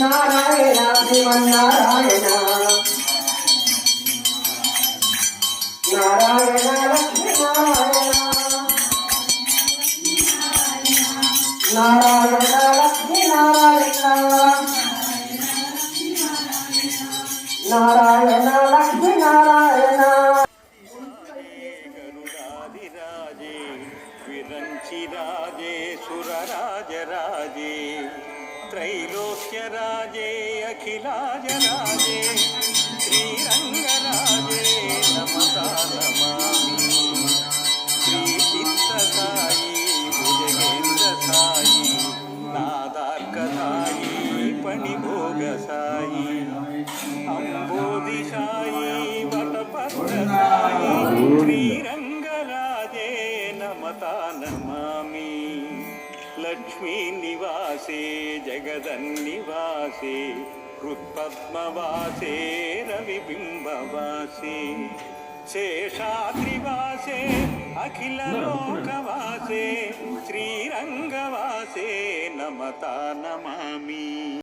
Narayana Srimannarayana Narayana Lakshmi Narayana. Narayana Lakshmi Narayana. Narayana Lakshmi Narayana గరుడాదిరాజే విరంచిరాజే సురరాజరాజే त्रैलोक्यराजे अखिलाजराजे श्रीरङ्गराजे नमता Namami. श्रीचित्तसायि भुजगेन्द्रसायि नादार्कसायि पणिभोगसायि अम्बोधिशायि वटपत्रसायि श्रीरङ्गराजे नमता Namami. लक्ष्मीनिवासे जगदन्निवासे हृत्पद्मवासे रविबिम्बवासे शेषाद्रिवासे अखिललोकवासे श्रीरंगवासे नमता Namami.